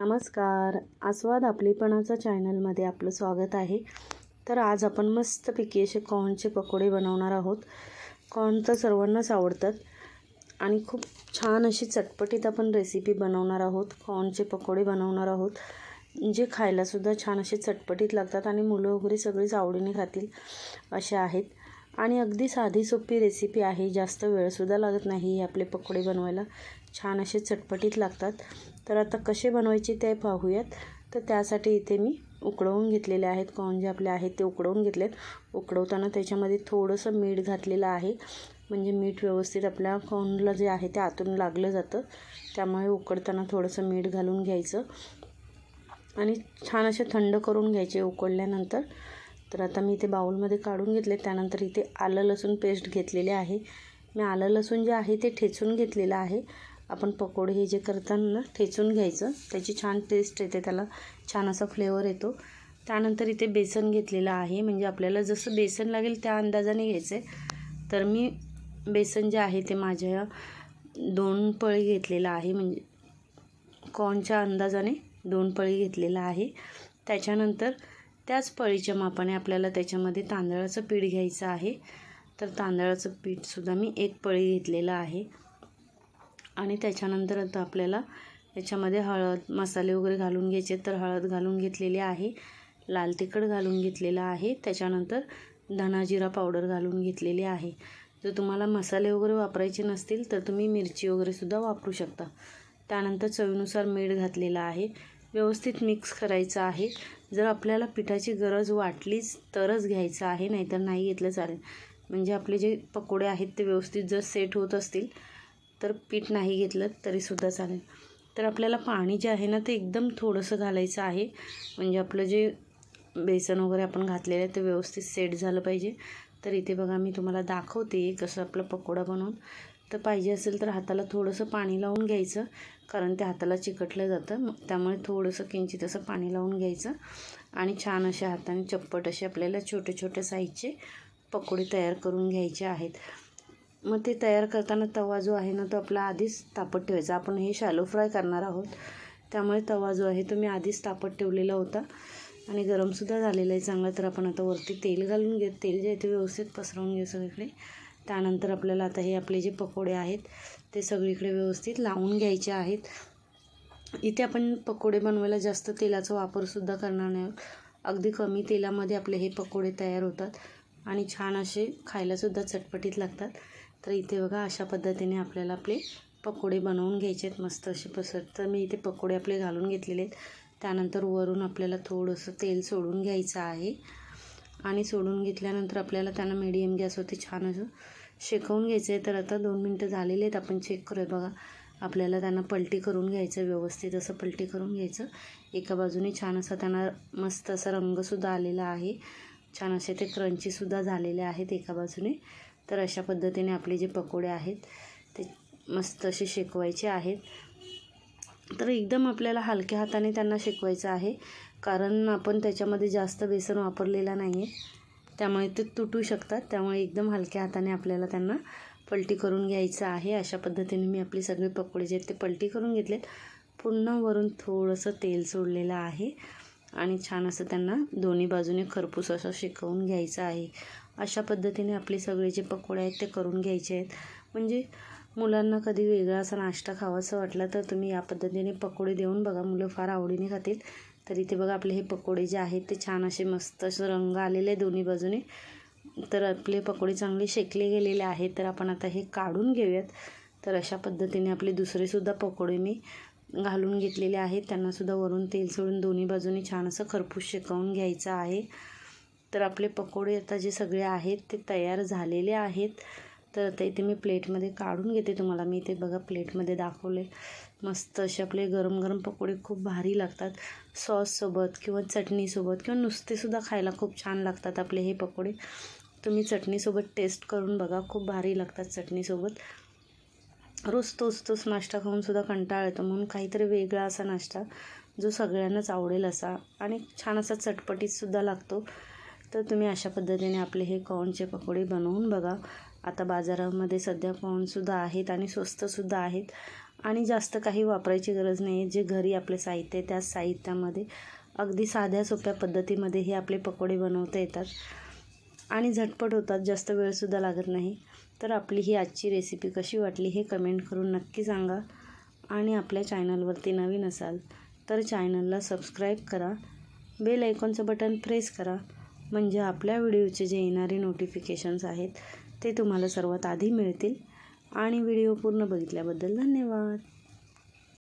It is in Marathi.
नमस्कार. आस्वाद आपलीपणाचा चॅनलमध्ये आपलं स्वागत आहे. तर आज आपण मस्तपैकी असे कॉर्नचे पकोडे बनवणार आहोत. कॉर्न तर सर्वांनाच आवडतात. आणि खूप छान अशी चटपटीत आपण रेसिपी बनवणार आहोत. कॉर्नचे पकोडे बनवणार आहोत. जे खायलासुद्धा छान असे चटपटीत लागतात आणि मुलं वगैरे सगळीच आवडीने खातील असे आहेत. आणि अगदी साधी सोपी रेसिपी आहे. जास्त वेळसुद्धा लागत नाही हे आपले पकोडे बनवायला. छान असे चटपटीत लागतात. तर आता कसे बनवायचे ते पाहूयात. तर त्यासाठी इथे मी उकडवून घेतलेले आहेत. कॉर्न जे आपले आहेत ते उकडवून घेतलेत. उकडवताना त्याच्यामध्ये थोडंसं मीठ घातलेलं आहे. म्हणजे मीठ व्यवस्थित आपल्या कॉर्नला जे आहे ते आतून लागलं जातं. त्यामुळे उकडताना थोडंसं मीठ घालून घ्यायचं. आणि छान असे थंड करून घ्यायचे उकडल्यानंतर तर आता मी इथे बाऊलमध्ये काढून घेतले. त्यानंतर इथे आलं लसूण पेस्ट घेतलेले आहे. मी आलं लसूण जे आहे ते ठेचून घेतलेलं आहे. आपण पकोडे हे जे करताना ना ठेचून घ्यायचं त्याची छान टेस्ट येते त्याला छान असा फ्लेवर येतो. त्यानंतर इथे बेसन घेतलेलं आहे. म्हणजे आपल्याला जसं बेसन लागेल त्या अंदाजाने घ्यायचं आहे तर मी बेसन जे आहे ते माझ्या दोन पळी घेतलेलं आहे. म्हणजे कॉर्नच्या अंदाजाने दोन पळी घेतलेलं आहे. त्याच्यानंतर त्याच पळीच्या मापाने आपल्याला त्याच्यामध्ये तांदळाचं पीठ घ्यायचं आहे. तर तांदळाचं पीठसुद्धा मी एक पळी घेतलेलं आहे. आणि त्याच्यानंतर आता आपल्याला याच्यामध्ये हळद मसाले वगैरे घालून घ्यायचे तर हळद घालून घेतलेली आहे. लाल तिखट घालून घेतलेलं आहे. त्याच्यानंतर धना जिरा पावडर घालून घेतलेली आहे. जर तुम्हाला मसाले वगैरे वापरायचे नसतील तर तुम्ही मिरची वगैरेसुद्धा वापरू शकता. त्यानंतर चवीनुसार मीठ घातलेलं आहे. व्यवस्थित मिक्स करायचं आहे. जर आपल्याला पिठाची गरज वाटलीच तरच घ्यायचं आहे नाहीतर नाही घेतलं चालेल. म्हणजे आपले जे पकोडे आहेत ते व्यवस्थित जर सेट होत असतील तर पीठ नाही घेतलं तरीसुद्धा चालेल. तर आपल्याला पाणी जे आहे ना ते एकदम थोडंसं घालायचं आहे. म्हणजे आपलं जे बेसन वगैरे आपण घातलेलं आहे ते व्यवस्थित सेट झालं पाहिजे. तर इथे बघा मी तुम्हाला दाखवते कसं आपलं पकोडा बनवून. तर पाहिजे असेल तर हाताला थोडंसं पाणी लावून घ्यायचं कारण ते हाताला चिकटलं जातं. मग त्यामुळे थोडंसं किंचित असं पाणी लावून घ्यायचं. आणि छान अशा हाताने चप्पट असे आपल्याला छोटे छोटे साईजचे पकोडे तयार करून घ्यायचे आहेत. मग ते तयार करताना तवा जो आहे ना तो आपला आधीच तापत ठेवायचा. आपण हे शॅलो फ्राय करणार आहोत. त्यामुळे तवा जो आहे तो मी आधीच तापत ठेवलेला होता. आणि गरमसुद्धा झालेला आहे चांगला. तर आपण आता वरती तेल घालून घेऊ तेल जे आहे ते व्यवस्थित पसरवून घेऊ सगळीकडे. त्यानंतर आपल्याला आता हे आपले जे पकोडे आहेत ते सगळीकडे व्यवस्थित लावून घ्यायचे आहेत. इथे आपण पकोडे बनवायला जास्त तेलाचा वापरसुद्धा करणार नाही अगदी कमी तेलामध्ये आपले हे पकोडे तयार होतात. आणि छान असे खायलासुद्धा चटपटीत लागतात. तर इथे बघा अशा पद्धतीने आपल्याला आपले पकोडे बनवून घ्यायचे आहेत. मस्त असे पसर तर मी इथे पकोडे आपले घालून घेतलेले आहेत. त्यानंतर वरून आपल्याला थोडंसं तेल सोडून घ्यायचं आहे. आणि सोडून घेतल्यानंतर आपल्याला त्यांना मिडियम गॅसवरती छान असं शेकवून घ्यायचं आहे तर आता दोन मिनटं झालेले आहेत. आपण चेक करूया. बघा आपल्याला त्यांना पलटी करून घ्यायचं व्यवस्थित असं पलटी करून घ्यायचं. एका बाजूने छान असा त्यांना मस्त असा रंगसुद्धा आलेला आहे. छान असे ते क्रंचीसुद्धा झालेले आहेत एका बाजूने. तर अशा पद्धतीने आपले जे पकोडे आहेत ते मस्त असे शेकवायचे आहेत. तर एकदम आपल्याला हलक्या हाताने त्यांना शेकवायचं आहे. कारण आपण त्याच्यामध्ये जास्त बेसन वापरलेला नाही आहे त्यामुळे ते तुटू शकतात. त्यामुळे एकदम हलक्या हाताने आपल्याला त्यांना पलटी करून घ्यायचं आहे. अशा पद्धतीने मी आपले सगळे पकोडे जे आहेत ते पलटी करून घेतलेत. पुन्हा वरून थोडंसं तेल सोडलेलं आहे. आणि छान असं त्यांना दोन्ही बाजूने खरपूस असं शेकवून घ्यायचं आहे. अशा पद्धतीने आपले सगळे जे पकोडे आहेत ते करून घ्यायचे आहेत. म्हणजे मुलांना कधी वेगळा असा नाश्ता खावासा वाटला तर तुम्ही या पद्धतीने पकोडे देऊन बघा. मुलं फार आवडीने खातील. तर इथे बघा आपले हे पकोडे जे आहेत ते छान असे मस्त असं रंग आलेले दोन्ही बाजूने. तर आपले पकोडे चांगले शेकले गेलेले आहेत. तर आपण आता हे काढून घेऊयात. तर अशा पद्धतीने आपले दुसरेसुद्धा पकोडे मी घालून घेतलेले आहेत. त्यांनासुद्धा वरून तेल सोडून दोन्ही बाजूनी छान असं खरपूस शेकवून घ्यायचं आहे. तर आपले पकोडे आता जे सगळे आहेत ते तयार झालेले आहेत. तर आता इथे मी प्लेटमध्ये काढून घेते तुम्हाला. मी इथे बघा प्लेटमध्ये दाखवले. मस्त असे आपले गरम गरम पकोडे खूप भारी लागतात. सॉससोबत किंवा चटणीसोबत किंवा नुसतेसुद्धा खायला खूप छान लागतात आपले हे पकोडे. तुम्ही चटणीसोबत टेस्ट करून बघा. खूप भारी लागतात चटणीसोबत. रोज तोच तोच नाश्ता खाऊनसुद्धा कंटाळा येतो. म्हणून काहीतरी वेगळा असा नाश्ता जो सगळ्यांनाच आवडेल असा आणि छान असा चटपटीतसुद्धा लागतो. तर तुम्ही अशा पद्धतीने आपले हे कॉर्नचे पकोडे बनवून बघा. आता बाजारामध्ये सध्या कॉर्नसुद्धा आहेत आणि स्वस्तसुद्धा आहेत. आणि जास्त काही वापरायची गरज नाही आहे जे घरी आपले साहित्य आहे त्या साहित्यामध्ये अगदी साध्या सोप्या पद्धतीमध्ये हे आपले पकोडे बनवता येतात. आणि झटपट होतात जास्त वेळसुद्धा लागत नाही. तर आपली ही आजची रेसिपी कशी वाटली हे कमेंट करून नक्की सांगा. आणि आपल्या चॅनलवरती नवीन असाल तर चॅनलला सबस्क्राईब करा. बेल आयकॉनचं बटन प्रेस करा. म्हणजे आपल्या व्हिडिओचे जे येणारे नोटिफिकेशन्स आहेत ते तुम्हाला सर्वात आधी मिळतील. आणि व्हिडिओ पूर्ण बघितल्याबद्दल धन्यवाद.